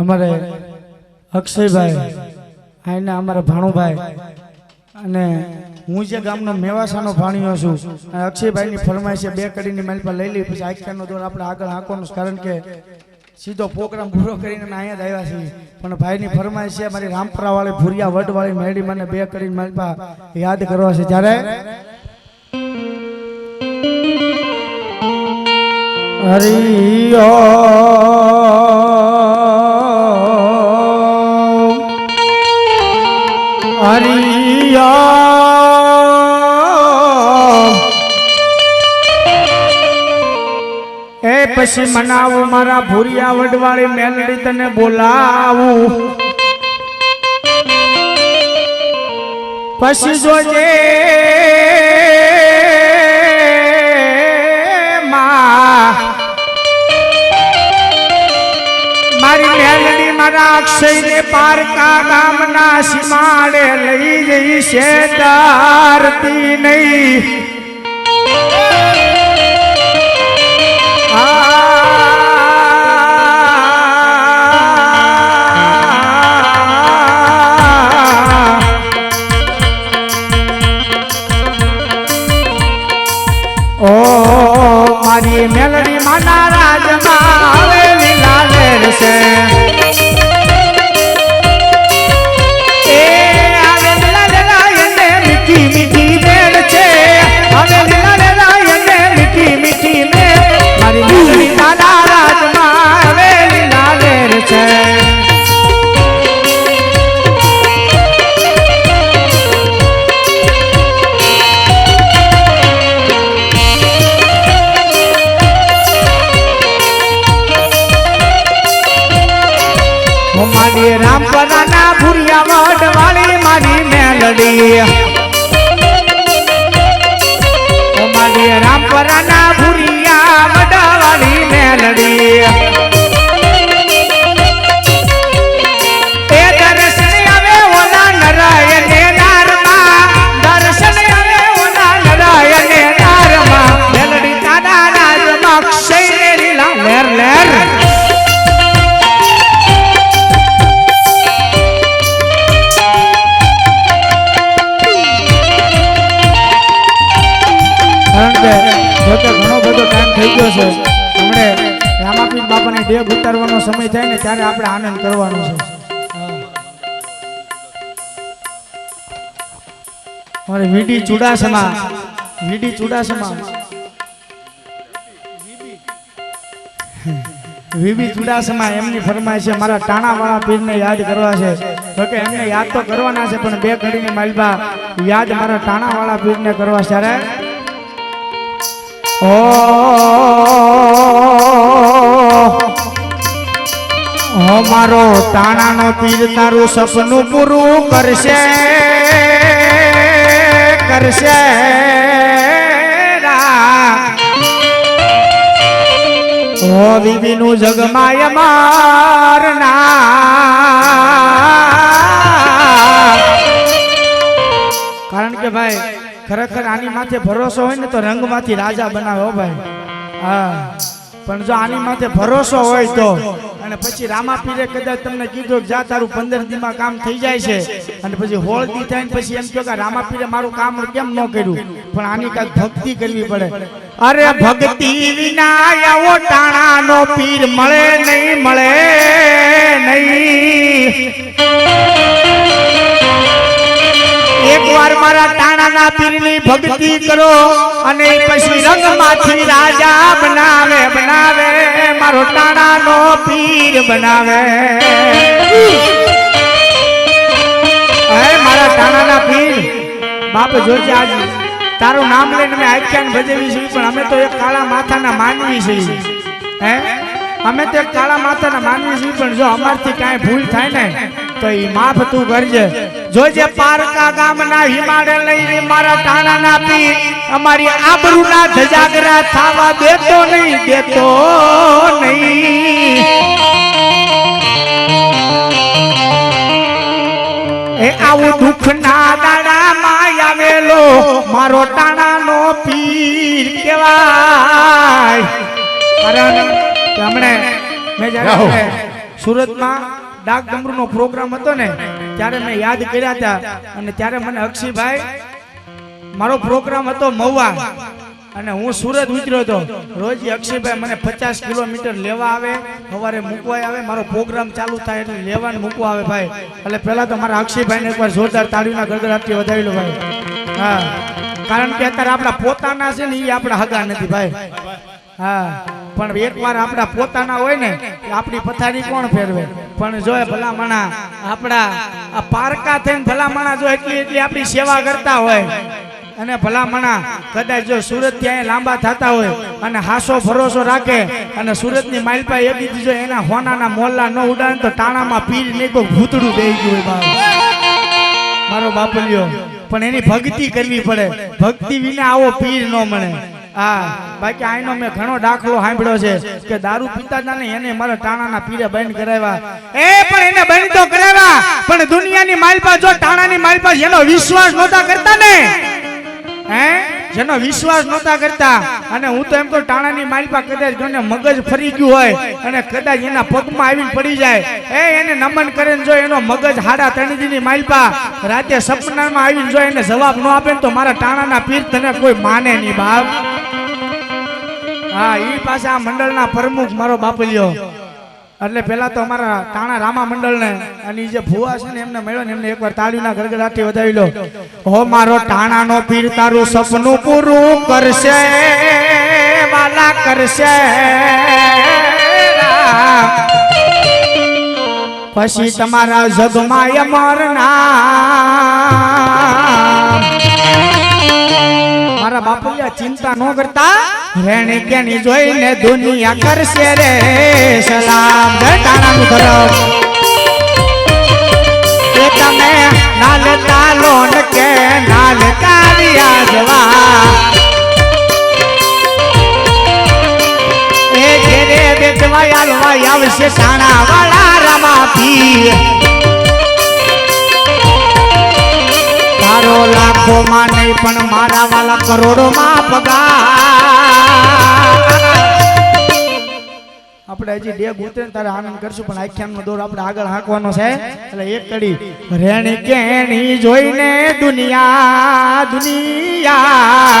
અમારે અક્ષયભાઈ આના અમારા ભાણુભાઈ અને હું જે ગામનો મેવાસાનો ભાણ્યો છું અક્ષયભાઈની ફરમાઈશ બે કરીને મારી પર લઈ લઈ પછી આખ્યાનનો દોર આપણે આગળ હાંકવાનું કારણ કે સીધો પ્રોગ્રામ પૂરો કરીને અમે અહીંયા જ આવ્યા છીએ. પણ ભાઈની ફરમાઈશ છે મારી રામપરાવાળી ભૂરિયા વડવાળી મેળી મને બે કરીને મારી પા યાદ કરવા છે. જ્યારે હરિયા એ પછી મનાવું મારા ભૂરિયા વડવાળી મેલડી તને બોલાવું પછી જોજે અક્ષયને પારકા ગામના સીમાડે લઈ જઈ છે તારતી નહીં. મારી ભૂરિયા વડાવાળી વડ વાળી મેલડી. છે. હમણે રામાપીર બાપાને ડેગ ઉતારવાનો સમય થાય ને ત્યારે આપણે આનંદ કરવાનો છે. અમારે V D Chudasama V D Chudasama. V B Chudasama એમની ફરમાય છે મારા ટાણાવાળા પીરને યાદ કરવા છે. તો કે એમને યાદ તો કરવાના છે પણ બે ઘડીની માલબા યાદ મારા ટાણાવાળા પીરને કરવા છે. ત્યારે ઓ મારો તાણાનો પીર તારું સપનું પૂરું કરશે કરશે. ઓ બીબીનું જગમાય મારના કારણ કે ભાઈ ખરેખર આની માથે ભરોસો હોય ને તો રંગમાંથી રાજા બનાવે હો ભાઈ. હા. પણ જો આની માથે ભરોસો હોય તો. અને પછી રામાપીરે કદાચ તમને કીધું જા તારું પંદર દીમાં કામ થઈ જાય છે. અને પછી હોળદી થાય ને પછી એમ કહો કે રામાપીરે મારું કામ કેમ ન કર્યું? પણ આની કાંઈક ભક્તિ કરવી પડે. અરે ભક્તિ વિના આવો ટાણાનો પીર મળે નહીં મળે નહીં. એકવાર મારા ટાણાના પીરની ભક્તિ કરો અને પછી રંગમાંથી રાજા બનાવે બનાવે, મારો ટાણાનો પીર બનાવે. હે, મારા ટાણાના પીર. બાપ જોજે આજ, તારું નામ લઈને મેં આખ્યાન ભજવી છે, પણ અમે તો એક કાળા માથાના માનવી છીએ. હે? અમે તો એક કાળા માથાના માનવી છીએ, પણ જો અમારથી કાંઈ ભૂલ થાય ને તો એ માફ તું કરજે. જોજે પારકા ગામના હિમાડે લઈને મારા ટાણાના પી અમારી આબરૂના ધજાગરા થાવા દેતો નહીં દેતો નહીં. એ આવું દુઃખના દાડામાં આવેલો મારો ટાણાનો પીર કેવાય કારણ કે હમણે મેં સુરતમાં ડાક ડમરૂનો પ્રોગ્રામ હતો ને, ત્યારે મેં યાદ કર્યા હતા. અને ત્યારે મને અક્ષીભાઈ મારો પ્રોગ્રામ હતો મહુવા. અને હું સુરત ઉતર્યો હતો. રોજ અક્ષયભાઈ મને પચાસ કિલોમીટર લેવા આવે, સવારે મૂકવા આવે. મારો પ્રોગ્રામ ચાલુ થાય એટલે લેવા મૂકવા આવે ભાઈ. એટલે પહેલા તો મારા અક્ષયભાઈને એકવાર જોરદાર તાળીના ગડગડાટથી વધારેલો ભાઈ. હા. કારણ કે અત્યારે આપણા પોતાના છે ને એ આપણા હગા નથી ભાઈ. હા, પણ એકવાર આપણા પોતાના હોય ને, આપણી પથારી કોણ ફેરવે? પણ જો ભલામણા, આપણા પારકા થઈને ભલામણા જો એટલી એટલી આપણી સેવા કરતા હોય, અને ભલામણા કદાચ જો સુરત ત્યાં લાંબા થતા હોય, અને હાસો ભરોસો રાખે, અને સુરતની માલપા એ દીધી જો એના હોનાના મોલ્લા ન ઉડાડે તો ટાણામાં પીર નહીં તો ભૂતડું દે ગયું હોય મારો બાપલિયો, પણ એની ભક્તિ કરવી પડે. ભક્તિ વિના આવો પીર ન મળે. હા, બાકી આનો મેં ઘણો દાખલો સાંભળ્યો છે કે દારૂ પીતા હતા ને એને મારા ટાણાના પીરે બંધ કરાવ્યા. એ પણ એને બંધ તો કરાવ્યા, પણ દુનિયાની માલપા જો ટાણાની માલપા, એનો વિશ્વાસ નહોતા કરતા ને. હે? જેનો વિશ્વાસ નહોતા કરતા. અને હું તો એમ તો ટાણાની માલપા કદાચ કોઈને મગજ ફરી ગયું હોય અને કદાચ એના પગમાં આવીને પડી જાય. એ એને નમન કરે જો એનો મગજ હાડા તણીજીની માલપા. રાતે સપનામાં આવીને જો એને જવાબ ન આપે ને તો મારા ટાણાના પીર તને કોઈ માને નહીં બાપ. હા એ પાછા આ મંડળના પ્રમુખ મારો બાપલિયો. એટલે પેલા તો અમારા ટાણા રામા મંડળને અને જે ભુવા છે ને એમને મળ્યો ને એમને એકવાર તાળીના ગરગડાટી વધાવી લો. હો, મારો ટાણાનો પીર તારું સપનું પૂરું કરશે, વાલા કરશે. પછી તમારા જગમાં અમરના મારા બાપુ ચિંતા ન કરતા. રેણી જોઈને દુનિયા કરશે રે, સલામ જય ટાણાનું ધરમ. એ તમે નાલ તાલો કે નાલ કારિયા જવા. એ ઘેરે બેટવા આલવા આવશે સાણા વાળા રમા પી તારો લાખો માં નહીં, પણ મારા વાલા કરોડો માં પગાર. આપણે હજી ડેગ ઉતરે ને તારે આનંદ કરશું, પણ આખ્યાનનો દોર આપણે આગળ હાંકવાનો છે. એટલે એક કડી રેણી કેણી જોઈને દુનિયા દુનિયા.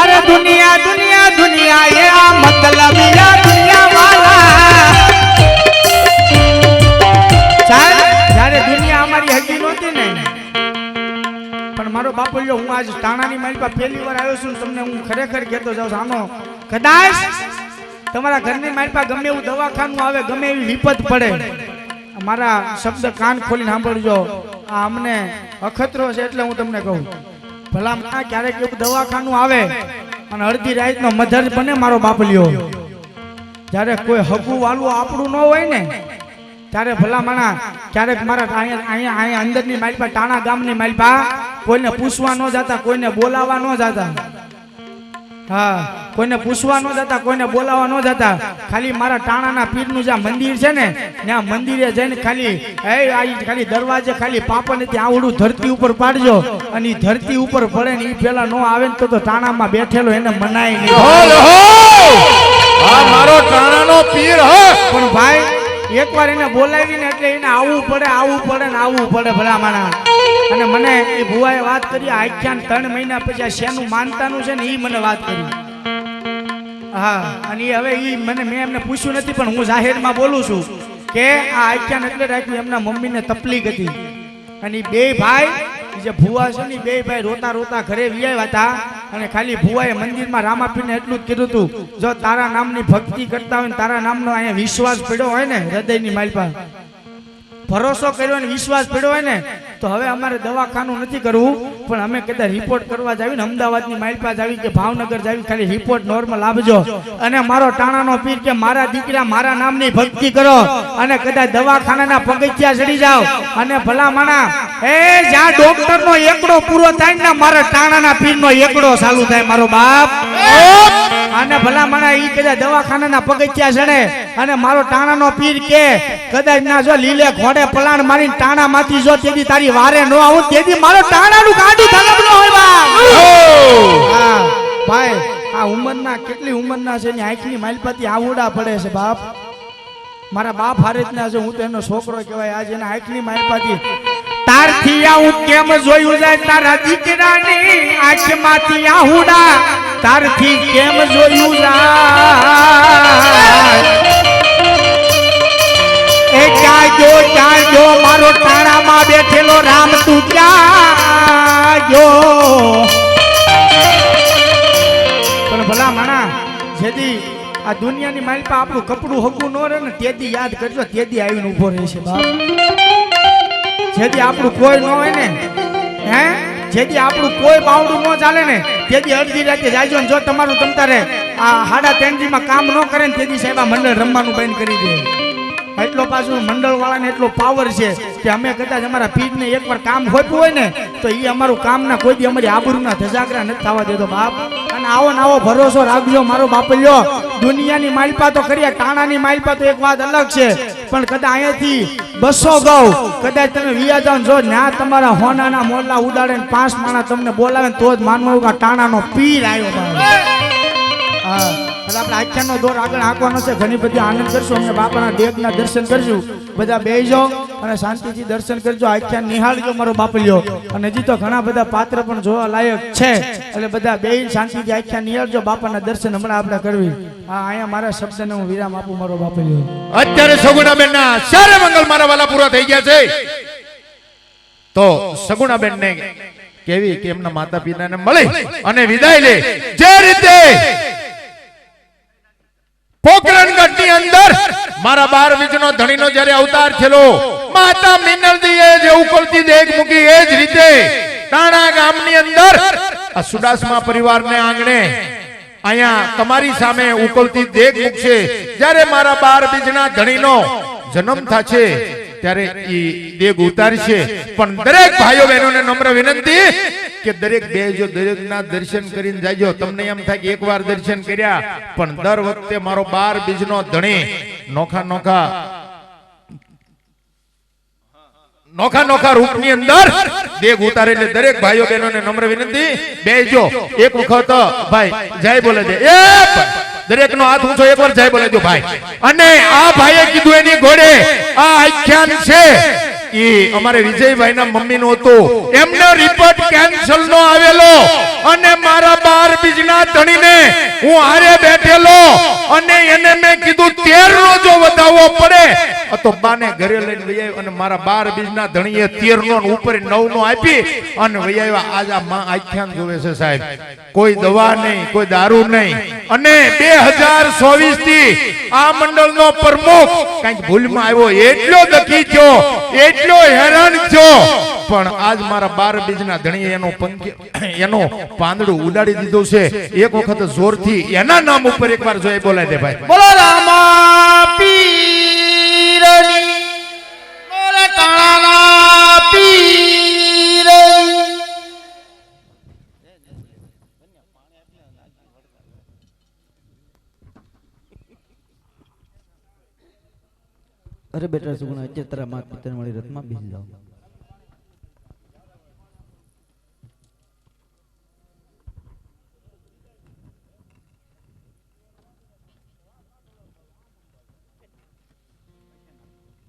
અરે દુનિયા દુનિયા દુનિયા, એ આ મતલબ દુનિયા વાલા. જ્યારે દુનિયા અમારી હજી નહોતી ને, પણ મારો બાપુ હું આજ તાણાની મારી પાસે પહેલી વાર આવ્યો છું તમને હું ખરેખર કહેતો જાઉં છું. આનો કદાચ તમારા ઘરની મારી પાસે ગમે એવું દવાખાનું આવે, ગમે એવી વિપત પડે. મારા શબ્દ કાન ખોલીને સાંભળજો. આ અમને અખતરો છે એટલે હું તમને કહું. ભલા ક્યારેક એવું દવાખાનું આવે અને અડધી રાતનો મધર બને મારો બાપલિયો. જ્યારે કોઈ હગું વાલું આપણું ન હોય ને, ત્યારે ભલા માણા ક્યારેક મારા અહીંયા અહીંયા અહીંયા અંદરની માલપા ટાણા ગામની માલપા કોઈને પૂછવા ન જતા, કોઈને બોલાવા ન જતા. હા કોઈને પૂછવા ન જતા કોઈને બોલાવા ન જતા. ખાલી મારા ટાણાના પીરનું જ્યાં મંદિર છે ને ત્યાં મંદિરે જઈને ખાલી એ આ ખાલી દરવાજે ખાલી પાપણ ત્યાં આવડું ધરતી ઉપર પાડજો. અને ધરતી ઉપર પડે ને એ પેલા નો આવે ને તો તો ટાણામાં બેઠેલો એને મનાય નહીં. મારો ટાણાનો પીર હો! પણ ભાઈ એકવાર એને બોલાવીને એટલે એને આવવું પડે આવવું પડે ને આવવું પડે ભલા માણા અને મને એ ભુવાએ વાત કરી આખ્યાન ત્રણ મહિના પછી આ શેનું માનતાનું છે ને એ મને વાત કરી. હા, અને હવે એ મને, મેં એમને પૂછ્યું નથી, પણ હું જાહેરમાં બોલું છું કે આ આખ્યાન એટલે રાખ્યું, એમના મમ્મીને તકલીફ હતી. અને બે ભાઈ જે ભુવા છે ને બે ભાઈ રોતા રોતા ઘરે વિયાવ્યા હતા, અને ખાલી ભુવાએ મંદિરમાં રામાપીને એટલું જ કીધું હતું જો તારા નામની ભક્તિ કરતા હોય ને, તારા નામનો અહીંયા વિશ્વાસ પડ્યો હોય ને, હૃદયની માલપા. ભરોસો કર્યો અને વિશ્વાસ પડ્યો હોય ને તો હવે અમારે દવાખાનું નથી કરવું, પણ અમે કદાચ રિપોર્ટ કરવા જાવી ને અમદાવાદની માલપા જાવી કે ભાવનગર જાવી ખાલી રિપોર્ટ નોર્મલ આપજો. અને મારો ટાણાનો પીર કે મારા દીકરા મારા નામની ભક્તિ કરો અને કદાચ દવાખાનાના પગથિયા ચડી જાઓ. અને ભલા માણા, એ જ્યાં ડોક્ટર નો એકડો પૂરો થાય ને મારા ટાણાના પીર નો એકડો ચાલુ થાય મારો બાપ. અને ભલા માણા, ઈ કદાચ દવાખાનાના પગથિયા ચડે અને મારો ટાણાનો પીર કે કદાચ ના જો લીલે ઘોડે પલાણ મારીને ટાણા માંથી જો તેની તારી વારે નો આવું તેથી મારો ટાણાનું કાઢું થલબ નો હોય બા હા ભાઈ આ ઉંમરના કેટલી ઉંમરના છે ને આંખની માલપતિ આવડા પડે છે બાપ. મારા બાપ હારેતના છે હું તો એનો છોકરો કહેવાય. આજ એના આંખની માલપાથી તારથી આવું કેમ જોયું જાય? તારા દીકરાની આંખમાંથી આહુડા તારથી કેમ જોયું જાય? એ ક્યાં જો ક્યાં જો, મારો ટાણામાં બેઠેલો રામ તું ક્યાં જો પણ ભલા માણા જેથી આ દુનિયાની માલપા આપણું કપડું હગું ન રહે ને તેથી યાદ કરજો તેથી આવીને ઊભો રહેશે બાપ. જેથી આપણું કોઈ ન હોય ને, હે? જેથી આપણું કોઈ બાવડું ન ચાલે ને તેથી અડધી રાતે જાયજો ને જો તમારું તમતારે આ હાડા ત્રણજીમાં કામ ન કરે ને તેથી સાહેબ આ મંડળ રમવાનું બંધ કરી દે. એટલો પાછું મંડળ વાળાને એટલો પાવર છે કે અમે કદાચ અમારા પીઠને એકવાર કામ ખોટું હોય ને, તો એ અમારું કામના કોઈ દી અમારી આબરૂના ધજાગરા નથી થવા દેતો બાપ. અને આવો ને આવો ભરોસો રાખજો મારો બાપલ્યો. દુનિયાની માલપા તો કરીએ ટાણાની માલપા તો એક વાત અલગ છે. પણ કદાચ અહીંયાથી બસો ગૌ, કદાચ તમે વિયા જાઓ જો ના તમારા હોનાના મોરલા ઉડાડે પાંચ માણા તમને બોલાવે તો જ માનવું કે ટાણાનો પીર આવ્યો હા. એટલે દોર આગળ આંકવાનો છે. ઘણી બધી આનંદ કરશું. અમને બાપાના ડેગના દર્શન કરશું બધા બેસજો અને શાંતિથી દર્શન કરજો. આખ્યાન નિહાળજો મારો બાપલ્યો અને હજી તો ઘણા બધા પાત્ર પણ જોવા લાયક છે. એટલે બધા બે શાંતિથી આખ્યાન નિહાળજો. બાપાના દર્શન હમણાં આપણે કરવી. હા, અહીંયા મારા શબ્દને હું વિરામ આપું મારો બાપલ્યો અત્યારે સગુણાબેન ના સારે મંગલ મારા વાલા પૂરા થઈ ગયા છે. તો સગુણાબેન ને કેવી કે એમના માતા પિતાને મળે અને વિદાય લે. જે રીતે પોકરણગઢની અંદર મારા બાર વીજનો ધણીનો જ્યારે અવતાર થયેલો, માતા મિનલદીએ જે ઉકળતી દેગ મૂકી, એ જ રીતે ટાણા ગામની અંદર આ સુડાસમા પરિવારને આંગણે અહીંયા તમારી સામે ઉકળતી દેગ મૂકશે. જ્યારે મારા બાર બીજના ધણીનો જન્મ થશે ત્યારે એ દેગ ઉતારશે. પણ દરેક ભાઈઓ બહેનોને નમ્ર વિનંતી કે દરેક બેજો દરેકના દર્શન કરીને જાજો. તમને એમ થાય કે એકવાર દર્શન કર્યા પણ દર વખતે મારો બાર બીજનો ધણી. નોખા નોખા. નોખા નોખા રૂપની અંદર દેગ ઉતારે એટલે દરેક ભાઈઓ બહેનોને નમ્ર વિનંતી. બેજો એક વખત. ભાઈ જય બોલે છે. એ દરેક નો હાથ ઊંચો એકવાર જય બોલે જો ભાઈ. અને આ ભાઈએ કીધું એની ઘોડે, આ આખ્યાન છે. એ અમારે વિજયભાઈ ના મમ્મી નો હતો. એમનો રિપોર્ટ કેન્સલ નો આવેલો. અને મારા બાર બીજના ધણીને હું હારે બેઠેલો. અને એને મેં કીધું તેર નો જો વધાવવો પડે. તો બાને ઘરે લઈને વહી આવ્યો અને મારા બાર બીજના ધણીએ તેર નો ઉપર નવ નો આપી અને વહી આવ્યા. માં આખ્યાન જોવે છે સાહેબ. કોઈ દવા નહીં, કોઈ દારૂ નહીં. અને બે હજાર ચોવીસથી આ મંડળ નો પ્રમુખ કંઈક ભૂલમાં આવ્યો, એટલો દખી છો એટલો હેરાન છો પણ આજ મારા બાર બીજના ધણીએ એનો એનો પાંદડું ઉડાડી દીધું છે. એક વખત જોરથી એના નામ ઉપર એકવાર જોઈએ બોલાય દે ભાઈ. બોલો રામા પીરની અરે બેટા સુગુણા અત્યારે તારા માતા રથમાં બેસી જાઓ.